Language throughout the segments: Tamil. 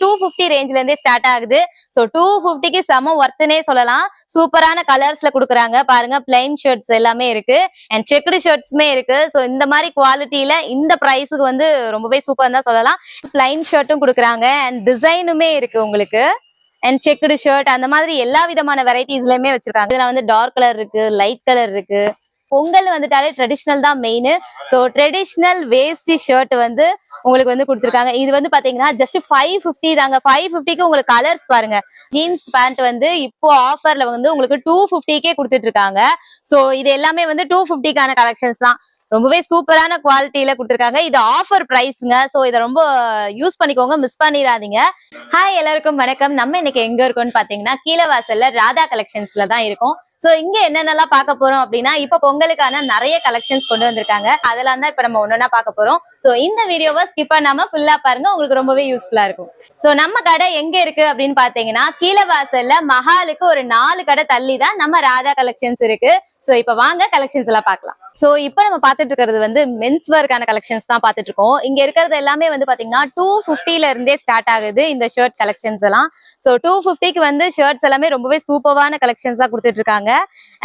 டூ பிப்டி ரேஞ்ச்ல இருந்தே ஸ்டார்ட் ஆகுது. ஸோ டூ பிப்டிக்கு செம ஒர்த்துனே சொல்லலாம். சூப்பரான கலர்ஸ்ல கொடுக்குறாங்க. பாருங்க பிளைன் ஷர்ட்ஸ் எல்லாமே இருக்கு. அண்ட் செக்குடு ஷர்ட்ஸுமே இருக்கு. ஸோ இந்த மாதிரி குவாலிட்டியில இந்த ப்ரைஸுக்கு வந்து ரொம்பவே சூப்பர் தான் சொல்லலாம். பிளைன் ஷர்ட்டும் கொடுக்குறாங்க. அண்ட் டிசைனுமே இருக்கு உங்களுக்கு. அண்ட் செக்குடு ஷர்ட் அந்த மாதிரி எல்லா விதமான வெரைட்டிஸ்லயுமே வச்சிருக்காங்க. இதுல வந்து டார்க் கலர் இருக்கு லைட் கலர் இருக்கு. பொங்கல் வந்துட்டாலே ட்ரெடிஷ்னல் தான் மெயின் ஸோ ட்ரெடிஷ்னல் வேஸ்டி ஷர்ட் வந்து உங்களுக்கு வந்து கொடுத்துருக்காங்க. இது வந்து பாத்தீங்கன்னா ஜஸ்ட் ஃபைவ் ஃபிஃப்டி தாங்க. ஃபைவ் ஃபிஃப்டிக்கு உங்களுக்கு கலர்ஸ் பாருங்க. ஜீன்ஸ் பேண்ட் வந்து இப்போ ஆஃபர்ல வந்து உங்களுக்கு டூ ஃபிஃப்டிக்கே கொடுத்துட்டு இருக்காங்க ஸோ இது எல்லாமே வந்து டூ ஃபிஃப்டிக்கான கலெக்ஷன்ஸ் தான். ரொம்பவே சூப்பரான குவாலிட்டியில கொடுத்துருக்காங்க. இது ஆஃபர் பிரைஸ்ங்க ஸோ இதை ரொம்ப யூஸ் பண்ணிக்கோங்க. மிஸ் பண்ணிடாதீங்க. ஹாய் எல்லாருக்கும் வணக்கம். நம்ம இன்னைக்கு எங்க இருக்கோம்னு பாத்தீங்கன்னா கீழவாசல்ல ராதா கலெக்ஷன்ஸ்ல தான் இருக்கும். சோ இங்க என்னென்னலாம் பார்க்க போறோம் அப்படின்னா இப்ப பொங்கலுக்கான நிறைய கலெக்ஷன்ஸ் கொண்டு வந்திருக்காங்க. அதெல்லாம் தான் இப்ப நம்ம ஒன்னொன்னா பார்க்க போறோம். சோ இந்த வீடியோவை ஸ்கிப் பண்ணாம ஃபுல்லா பாருங்க உங்களுக்கு ரொம்பவே யூஸ்ஃபுல்லா இருக்கும். சோ நம்ம கடை எங்க இருக்கு அப்படின்னு பாத்தீங்கன்னா கீழவாசல்ல மஹாலுக்கு ஒரு நாலு கடை தள்ளி தான் நம்ம ராதா கலெக்ஷன்ஸ் இருக்கு. சோ இப்ப வாங்க கலெக்ஷன்ஸ் எல்லாம் பாக்கலாம் சோ இப்போ நம்ம பாத்துட்டு இருக்கிறது வந்து மென்ஸ் வேர்க்கான கலெக்ஷன்ஸ் தான் பாத்துட்டு இருக்கோம். இங்க இருக்கிறது எல்லாமே வந்து பாத்தீங்கன்னா டூ பிப்டில இருந்தே ஸ்டார்ட் ஆகுது இந்த ஷர்ட் கலெக்ஷன்ஸ் எல்லாம். ஸோ டூ ஃபிஃப்டிக்கு வந்து ஷர்ட்ஸ் எல்லாமே ரொம்பவே சூப்பரான கலெக்ஷன்ஸ் தான் கொடுத்துட்டு இருக்காங்க.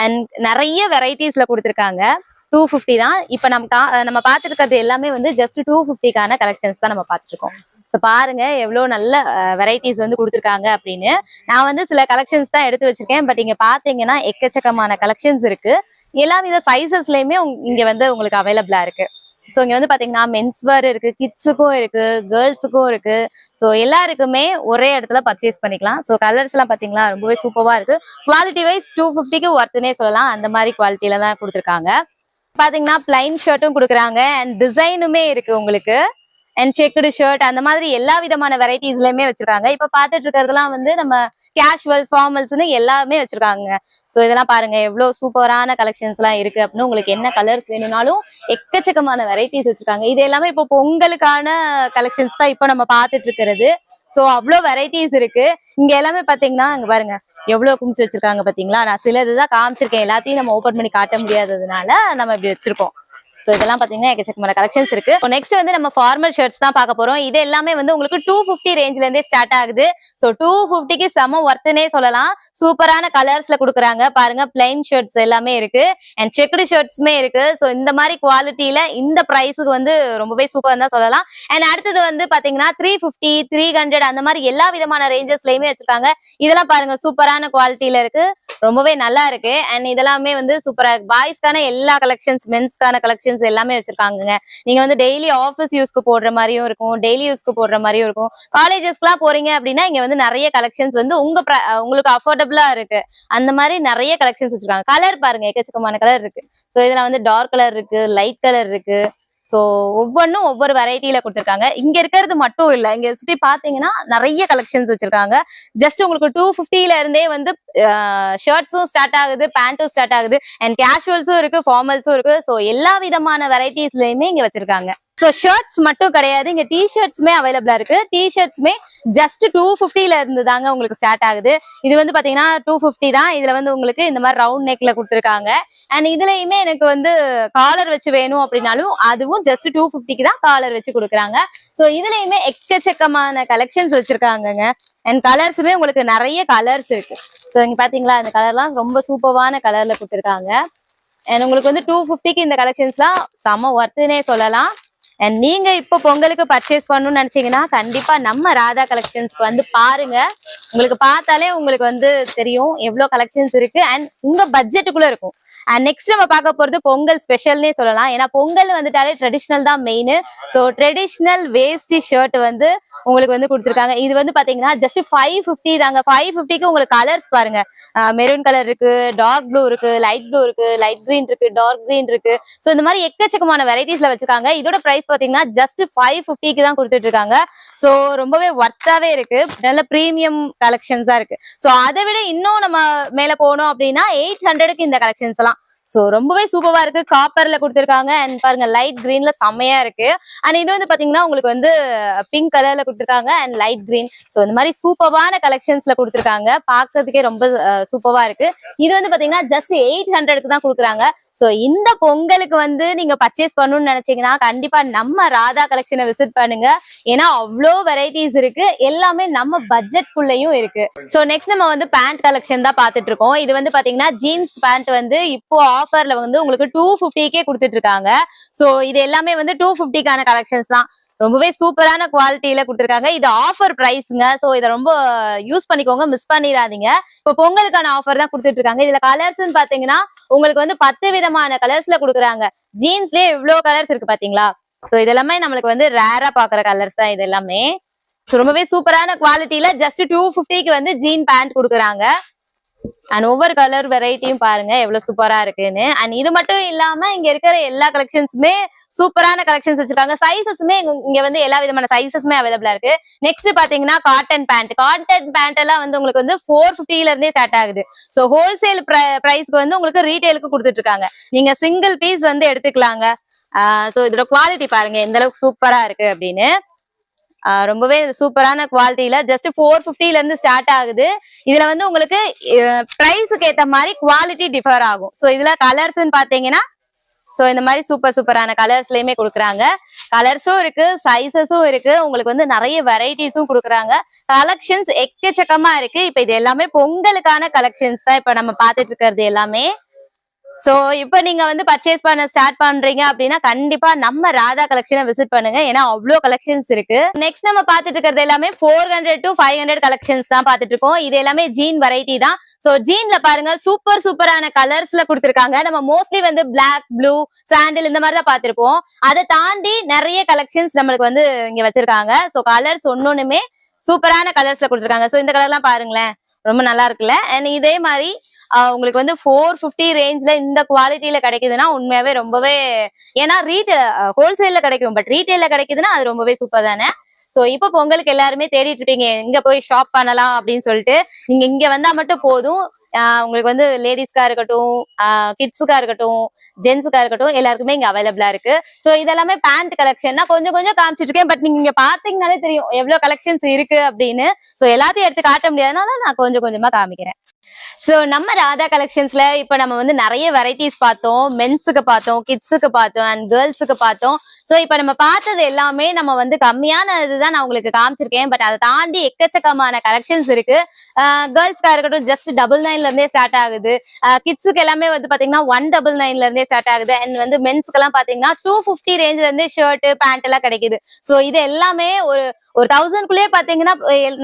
அண்ட் நிறைய வெரைட்டிஸ்ல கொடுத்துருக்காங்க. டூ ஃபிஃப்டி தான். இப்போ நம்ம நம்ம பார்த்துருக்கிறது எல்லாமே வந்து ஜஸ்ட் டூ ஃபிஃப்டிக்கான கலெக்ஷன்ஸ் தான் நம்ம பார்த்துருக்கோம். ஸோ பாருங்க எவ்வளோ நல்ல வெரைட்டிஸ் வந்து கொடுத்துருக்காங்க அப்படின்னு. நான் வந்து சில கலெக்ஷன்ஸ் தான் எடுத்து வச்சிருக்கேன். பட் இங்க பாத்தீங்கன்னா எக்கச்சக்கமான கலெக்ஷன்ஸ் இருக்கு. எல்லா வித சைசஸ்லயுமே இங்க வந்து உங்களுக்கு அவைலபிளா இருக்கு. ஸோ இங்க வந்து பாத்தீங்கன்னா மென்ஸ் வேர் இருக்கு கிட்ஸுக்கும் இருக்கு கேர்ள்ஸுக்கும் இருக்கு. ஸோ எல்லாருக்குமே ஒரே இடத்துல பர்ச்சேஸ் பண்ணிக்கலாம். ஸோ கலர்ஸ் எல்லாம் பாத்தீங்களா ரொம்பவே சூப்பராக இருக்கு. குவாலிட்டி வைஸ் டூ ஃபிஃப்டிக்கு ஒர்த்துனே சொல்லலாம். அந்த மாதிரி குவாலிட்டியில தான் கொடுத்துருக்காங்க. பாத்தீங்கன்னா பிளைன் ஷர்ட்டும் கொடுக்குறாங்க. அண்ட் டிசைனுமே இருக்கு உங்களுக்கு. அண்ட் செக்குடு ஷர்ட் அந்த மாதிரி எல்லா விதமான வெரைட்டிஸ்லயுமே வச்சிருக்காங்க. இப்ப பாத்துட்டு இருக்கிறதுலாம் வந்து நம்ம கேஷுவல்ஸ் ஃபார்மல்ஸ்னு எல்லாமே வச்சிருக்காங்க. ஸோ இதெல்லாம் பாருங்க எவ்வளவு சூப்பரான கலெக்ஷன்ஸ் எல்லாம் இருக்கு அப்படின்னு உங்களுக்கு என்ன கலர்ஸ் வேணும்னாலும் எக்கச்சக்கமான வெரைட்டிஸ் வச்சிருக்காங்க. இது எல்லாமே இப்போ பொங்கலுக்கான கலெக்ஷன்ஸ் தான் இப்போ நம்ம பார்த்துட்டு இருக்கிறது. ஸோ அவ்வளோ வெரைட்டிஸ் இருக்கு. இங்க எல்லாமே பாத்தீங்கன்னா அங்க பாருங்க எவ்வளவு குமிச்சு வச்சிருக்காங்க பாத்தீங்களா? நான் சிலதுதான் காமிச்சிருக்கேன். எல்லாத்தையும் நம்ம ஓபன் பண்ணி காட்ட முடியாததுனால நம்ம இப்படி வச்சிருக்கோம். ஸோ இதெல்லாம் பாத்தீங்கன்னா எக்கச்சக்கமான கலெக்ஷன்ஸ் இருக்கு. நெக்ஸ்ட் வந்து நம்ம ஃபார்மல் ஷர்ட்ஸ் தான் பார்க்க போறோம். இது எல்லாமே வந்து உங்களுக்கு டூ ஃபிஃப்டி ரேஞ்ச்ல இருந்தே ஸ்டார்ட் ஆகுது. ஸோ டூ ஃபிஃப்டிக்கு செம ஒர்த்துனே சொல்லலாம். சூப்பரான கலர்ஸ்ல கொடுக்குறாங்க. பாருங்க பிளைன் ஷர்ட்ஸ் எல்லாமே இருக்கு. அண்ட் செக்குடு ஷர்ட்ஸுமே இருக்கு. ஸோ இந்த மாதிரி குவாலிட்டியில இந்த ப்ரைஸுக்கு வந்து ரொம்பவே சூப்பர் தான் சொல்லலாம். அண்ட் அடுத்தது வந்து பாத்தீங்கன்னா த்ரீ ஃபிஃப்டி த்ரீ ஹண்ட்ரட் அந்த மாதிரி எல்லா விதமான ரேஞ்சஸ்லயுமே வச்சிருக்காங்க. இதெல்லாம் பாருங்க சூப்பரான குவாலிட்டியில இருக்கு. ரொம்பவே நல்லா இருக்கு. அண்ட் இதெல்லாமே வந்து சூப்பரா இருக்கு. பாய்ஸ்க்கான எல்லா கலெக்ஷன்ஸ் மென்ஸ்க்கான கலெக்ஷன் கலெக்ஷன்ஸ் எல்லாமே வச்சிருக்காங்க நீங்க வந்து டெய்லி ஆஃபீஸ் யூஸ்க்கு போடுற மாதிரியும் இருக்கும் டெய்லி யூஸ்க்கு போடுற மாதிரியும் இருக்கும். காலேஜஸ்க்குலாம் போறீங்க அப்படின்னா இங்க வந்து நிறைய கலெக்ஷன்ஸ் வந்து உங்க உங்களுக்கு அஃபோர்டபுளா இருக்கு. அந்த மாதிரி நிறைய கலெக்ஷன்ஸ் வச்சிருக்காங்க. கலர் பாருங்க எக்கச்சக்கமான கலர் இருக்கு. ஸோ இதுல வந்து டார்க் கலர் இருக்கு லைட் கலர் இருக்கு. ஸோ ஒவ்வொன்றும் ஒவ்வொரு வெரைட்டியில கொடுத்துருக்காங்க. இங்க இருக்கிறது மட்டும் இல்ல. இங்க சுத்தி பாத்தீங்கன்னா நிறைய கலெக்ஷன்ஸ் வச்சிருக்காங்க. ஜஸ்ட் உங்களுக்கு டூ ல இருந்தே வந்து ஷர்ட்ஸும் ஸ்டார்ட் ஆகுது பேண்ட்டும் ஸ்டார்ட் ஆகுது. அண்ட் கேஷுவல்ஸும் இருக்கு ஃபார்மல்ஸும் இருக்கு. ஸோ எல்லா விதமான வெரைட்டிஸ்லயுமே இங்க வச்சிருக்காங்க. ஸோ ஷர்ட்ஸ் மட்டும் கிடையாது. இங்க டி ஷர்ட்ஸுமே அவைலபிளா இருக்கு. டி ஷர்ட்ஸுமே ஜஸ்ட் டூ ல இருந்து தாங்க உங்களுக்கு ஸ்டார்ட் ஆகுது. இது வந்து பாத்தீங்கன்னா டூ ஃபிஃப்டி தான். இதுல வந்து உங்களுக்கு இந்த மாதிரி ரவுண்ட் நெக்ல கொடுத்துருக்காங்க. அண்ட் இதுலயுமே எனக்கு வந்து காலர் வச்சு வேணும் அப்படின்னாலும் அதுவும் ஜஸ்ட் டூ ஃபிஃப்டிக்கு தான் காலர் வச்சு கொடுக்குறாங்க. ஸோ இதுலயுமே எக்கச்சக்கமான கலெக்ஷன்ஸ் வச்சிருக்காங்கங்க. அண்ட் கலர்ஸுமே உங்களுக்கு நிறைய கலர்ஸ் இருக்கு. ஸோ இங்க பாத்தீங்களா இந்த கலர்லாம் ரொம்ப சூப்பரான கலர்ல கொடுத்துருக்காங்க. அண்ட் உங்களுக்கு வந்து டூ ஃபிஃப்டிக்கு இந்த கலெக்ஷன்ஸ்லாம் செம ஒர்த்துனே சொல்லலாம். அண்ட் நீங்க இப்போ பொங்கலுக்கு பர்ச்சேஸ் பண்ணணும்னு நினைச்சீங்கன்னா கண்டிப்பா நம்ம ராதா கலெக்ஷன்ஸ்க்கு வந்து பாருங்க. உங்களுக்கு பார்த்தாலே உங்களுக்கு வந்து தெரியும் எவ்வளவு கலெக்ஷன்ஸ் இருக்கு அண்ட் உங்க பட்ஜெட்டுக்குள்ள இருக்கும். அண்ட் நெக்ஸ்ட் நம்ம பார்க்க போறது பொங்கல் ஸ்பெஷல்னே சொல்லலாம். ஏன்னா பொங்கல் வந்துட்டாலே ட்ரெடிஷ்னல் தான் மெயின் ஸோ ட்ரெடிஷ்னல் வேஸ்டி ஷர்ட் வந்து உங்களுக்கு வந்து கொடுத்துருக்காங்க. இது வந்து பாத்தீங்கன்னா ஜஸ்ட் ஃபைவ் ஃபிஃப்டி தாங்க. ஃபைவ் ஃபிஃப்டிக்கு உங்களுக்கு கலர்ஸ் பாருங்க. மெரூன் கலர் இருக்கு டார்க் ப்ளூ இருக்கு லைட் ப்ளூ இருக்கு லைட் கிரீன் இருக்கு டார்க் கிரீன் இருக்கு. ஸோ இந்த மாதிரி எக்கச்சக்கமான வெரைட்டிஸ்ல வச்சிருக்காங்க. இதோட பிரைஸ் பாத்தீங்கன்னா ஜஸ்ட் ஃபைவ் ஃபிஃப்டிக்கு தான் கொடுத்துட்டு இருக்காங்க ஸோ ரொம்பவே ஒர்த்தாவே இருக்கு. நல்ல ப்ரீமியம் கலெக்ஷன்ஸா இருக்கு. ஸோ அதை விட இன்னும் நம்ம மேல போனோம் அப்படின்னா எயிட் ஹண்ட்ரடுக்கு இந்த கலெக்ஷன்ஸ் எல்லாம். ஸோ ரொம்பவே சூப்பரா இருக்கு. காப்பர்ல கொடுத்துருக்காங்க. அண்ட் பாருங்க லைட் கிரீன்ல செம்மையா இருக்கு. அண்ட் இது வந்து பாத்தீங்கன்னா உங்களுக்கு வந்து பிங்க் கலர்ல கொடுத்துருக்காங்க. அண்ட் லைட் கிரீன் ஸோ இந்த மாதிரி சூப்பரான கலெக்ஷன்ஸ்ல கொடுத்துருக்காங்க. பாக்குறதுக்கே ரொம்ப சூப்பரா இருக்கு. இது வந்து பாத்தீங்கன்னா ஜஸ்ட் எயிட் ஹண்ட்ரடுக்கு தான் கொடுக்குறாங்க. சோ இந்த பொங்கலுக்கு வந்து நீங்க பர்ச்சேஸ் பண்ணணும்னு நினைச்சீங்கன்னா கண்டிப்பா நம்ம ராதா கலெக்ஷனை விசிட் பண்ணுங்க. ஏன்னா அவ்வளோ வெரைட்டிஸ் இருக்கு. எல்லாமே நம்ம பட்ஜெட்குள்ளேயும் இருக்கு. ஸோ நெக்ஸ்ட் நம்ம வந்து பேண்ட் கலெக்ஷன் தான் பாத்துட்டு இருக்கோம். இது வந்து பாத்தீங்கன்னா ஜீன்ஸ் பேண்ட் வந்து இப்போ ஆஃபர்ல வந்து உங்களுக்கு டூ ஃபிஃப்டிக்கே கொடுத்துட்டு இருக்காங்க. சோ இது எல்லாமே வந்து டூ ஃபிஃப்டிக்கான கலெக்ஷன்ஸ் தான். ரொம்பவே சூப்பரான குவாலிட்டியில கொடுத்துருக்காங்க. இது ஆஃபர் பிரைஸ்ங்க சோ இதை ரொம்ப யூஸ் பண்ணிக்கோங்க. மிஸ் பண்ணிடாதீங்க. இப்போ பொங்கலுக்கான ஆஃபர் தான் கொடுத்துட்டு இருக்காங்க இதுல கலர்ஸ்னு பாத்தீங்கன்னா உங்களுக்கு வந்து பத்து விதமான கலர்ஸ்ல கொடுக்குறாங்க. ஜீன்ஸ்லயே இவ்வளவு கலர்ஸ் இருக்கு பாத்தீங்களா? சோ இது எல்லாமே நம்மளுக்கு வந்து ரேரா பாக்குற கலர்ஸ் தான் இது எல்லாமே. ரொம்பவே சூப்பரான குவாலிட்டியில ஜஸ்ட் டூ ஃபிஃப்டிக்கு வந்து ஜீன் பேண்ட் கொடுக்குறாங்க. அண்ட் ஒவ்வொரு கலர் வெரைட்டியும் பாருங்க எவ்வளவு சூப்பரா இருக்குன்னு. அண்ட் இது மட்டும் இல்லாம இங்க இருக்கிற எல்லா கலெக்ஷன்ஸுமே சூப்பரான கலெக்ஷன்ஸ் வச்சிருக்காங்க. சைசஸுமே இங்க வந்து எல்லா விதமான சைசஸுமே அவைலபிளா இருக்கு. நெக்ஸ்ட் பாத்தீங்கன்னா காட்டன் பேண்ட் காட்டன் பேண்ட் எல்லாம் வந்து உங்களுக்கு வந்து ஃபோர் பிப்டில இருந்தே ஸ்டார்ட் ஆகுது. ஸோ ஹோல்சேல் பிரைஸ்க்கு வந்து உங்களுக்கு ரீட்டைலுக்கு கொடுத்துட்டு இருக்காங்க நீங்க சிங்கிள் பீஸ் வந்து எடுத்துக்கலாங்க. ஸோ இதோட குவாலிட்டி பாருங்க எந்த அளவுக்கு சூப்பரா இருக்கு அப்படின்னு. ரொம்பவே சூப்பரான குவாலிட்டியில ஜஸ்ட் ஃபோர் ஃபிஃப்டில இருந்து ஸ்டார்ட் ஆகுது. இதுல வந்து உங்களுக்கு ப்ரைஸுக்கு ஏத்த மாதிரி குவாலிட்டி டிஃபர் ஆகும். ஸோ இதுல கலர்ஸ்ன்னு பாத்தீங்கன்னா ஸோ இந்த மாதிரி சூப்பர் சூப்பரான கலர்ஸ்லயுமே கொடுக்குறாங்க. கலர்ஸும் இருக்கு சைசஸும் இருக்கு. உங்களுக்கு வந்து நிறைய வெரைட்டிஸும் கொடுக்குறாங்க. கலெக்ஷன்ஸ் எக்கச்சக்கமா இருக்கு. இப்ப இது எல்லாமே பொங்கலுக்கான கலெக்ஷன்ஸ் தான் இப்ப நம்ம பார்த்துட்டு இருக்கிறது எல்லாமே. சோ இப்போ நீங்க வந்து பர்ச்சேஸ் பண்ண ஸ்டார்ட் பண்றீங்க அப்படின்னா கண்டிப்பா நம்ம ராதா கலெக்ஷனை விசிட் பண்ணுங்க. ஏன்னா அவ்வளோ கலெக்ஷன்ஸ் இருக்கு. நெக்ஸ்ட் நம்ம பாத்துட்டு இருக்கிறது எல்லாமே four hundred to five hundred collections தான் பாத்துட்டு இருக்கோம். இது எல்லாமே ஜீன் வெரைட்டி தான். சோ ஜீன்ல பாருங்க சூப்பர் சூப்பரான கலர்ஸ்ல கொடுத்துருக்காங்க. நம்ம மோஸ்ட்லி வந்து பிளாக் ப்ளூ சாண்டில் இந்த மாதிரி தான் பார்த்திருப்போம். அதை தாண்டி நிறைய கலெக்ஷன்ஸ் நம்மளுக்கு வந்து இங்க வச்சிருக்காங்க. சோ கலர்ஸ் ஒன்னொன்னுமே சூப்பரான கலர்ஸ்ல கொடுத்துருக்காங்க. சோ இந்த கலர்லாம் பாருங்களேன். ரொம்ப நல்லா இருக்குல்ல? அண்ட் இதே மாதிரி உங்களுக்கு வந்து ஃபோர் ஃபிஃப்டி ரேஞ்சில் இந்த குவாலிட்டியில கிடைக்குதுன்னா உண்மையாவே ரொம்பவே ஏன்னா ரீட்டைல் ஹோல்சேலில் கிடைக்கும் பட் ரீட்டைல்ல கிடைக்குதுன்னா அது ரொம்பவே சூப்பர் தானே? ஸோ இப்போ பொங்கலுக்கு எல்லாருமே தேடிட்டு இருப்பீங்க எங்க போய் ஷாப் பண்ணலாம் அப்படின்னு சொல்லிட்டு. நீங்க இங்க வந்தா மட்டும் போதும். உங்களுக்கு வந்து லேடிஸ்க்கா இருக்கட்டும் கிட்ஸுக்கா இருக்கட்டும் ஜென்ஸுக்கா இருக்கட்டும் எல்லாருக்குமே இங்க அவைலபிளா இருக்கு. ஸோ இதெல்லாமே பேண்ட் கலெக்ஷன் தான் கொஞ்சம் கொஞ்சம் காமிச்சிட்டு இருக்கேன் பட் நீங்க இங்க பாத்தீங்கனாலே தெரியும் எவ்வளவு கலெக்ஷன்ஸ் இருக்கு அப்படின்னு. ஸோ எல்லாத்தையும் எடுத்து காட்ட முடியாதனால நான் கொஞ்சம் கொஞ்சமா காமிக்கிறேன். சோ நம்ம ராதா கலெக்ஷன்ஸ்ல இப்ப நம்ம வந்து நிறைய வெரைட்டிஸ் பார்த்தோம். மென்ஸுக்கு பார்த்தோம் கிட்ஸுக்கு பார்த்தோம் அண்ட் கேர்ள்ஸுக்கு பார்த்தோம். சோ இப்ப நம்ம பார்த்தது எல்லாமே நம்ம வந்து கம்மியான இதுதான் நான் உங்களுக்கு காமிச்சிருக்கேன். பட் அதை தாண்டி எக்கச்சக்கமான கலெக்ஷன்ஸ் இருக்கு. கேர்ள்ஸ்க்காக இருக்கட்டும் ஜஸ்ட் டபுள் நைன்ல இருந்தே ஸ்டார்ட் ஆகுது. கிட்ஸுக்கு எல்லாமே வந்து பாத்தீங்கன்னா ஒன் டபுள் நைன்ல இருந்தே ஸ்டார்ட் ஆகுது. அண்ட் வந்து மென்ஸ்க்கு எல்லாம் பாத்தீங்கன்னா டூ ஃபிஃப்டி ரேஞ்ச்ல இருந்தே ஷர்ட் பேண்ட் எல்லாம் கிடைக்குது. சோ இது எல்லாமே ஒரு ஒரு தௌசண்ட் குள்ளேயே பாத்தீங்கன்னா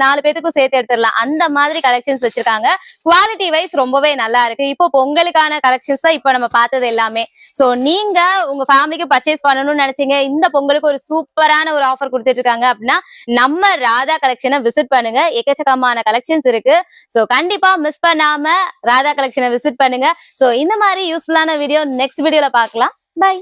நாலு பேத்துக்கும் சேர்த்து எடுத்துடலாம். அந்த மாதிரி கலெக்ஷன்ஸ் வச்சிருக்காங்க. குவாலிட்டி வைஸ் ரொம்பவே நல்லா இருக்கு. இப்போ பொங்கலுக்கான கலெக்ஷன்ஸ் தான் இப்போ நம்ம பார்த்தது எல்லாமே. சோ நீங்க உங்க ஃபேமிலிக்கு பர்ச்சேஸ் பண்ணணும்னு நினைச்சீங்க. இந்த பொங்கலுக்கு ஒரு சூப்பரான ஒரு ஆஃபர் கொடுத்துட்டு இருக்காங்க அப்படின்னா நம்ம ராதா கலெக்ஷனை விசிட் பண்ணுங்க. எக்கச்சக்கமான கலெக்ஷன்ஸ் இருக்கு. சோ கண்டிப்பா மிஸ் பண்ணாம ராதா கலெக்ஷனை விசிட் பண்ணுங்க. சோ இந்த மாதிரி யூஸ்ஃபுல்லான வீடியோ நெக்ஸ்ட் வீடியோல பார்க்கலாம். பை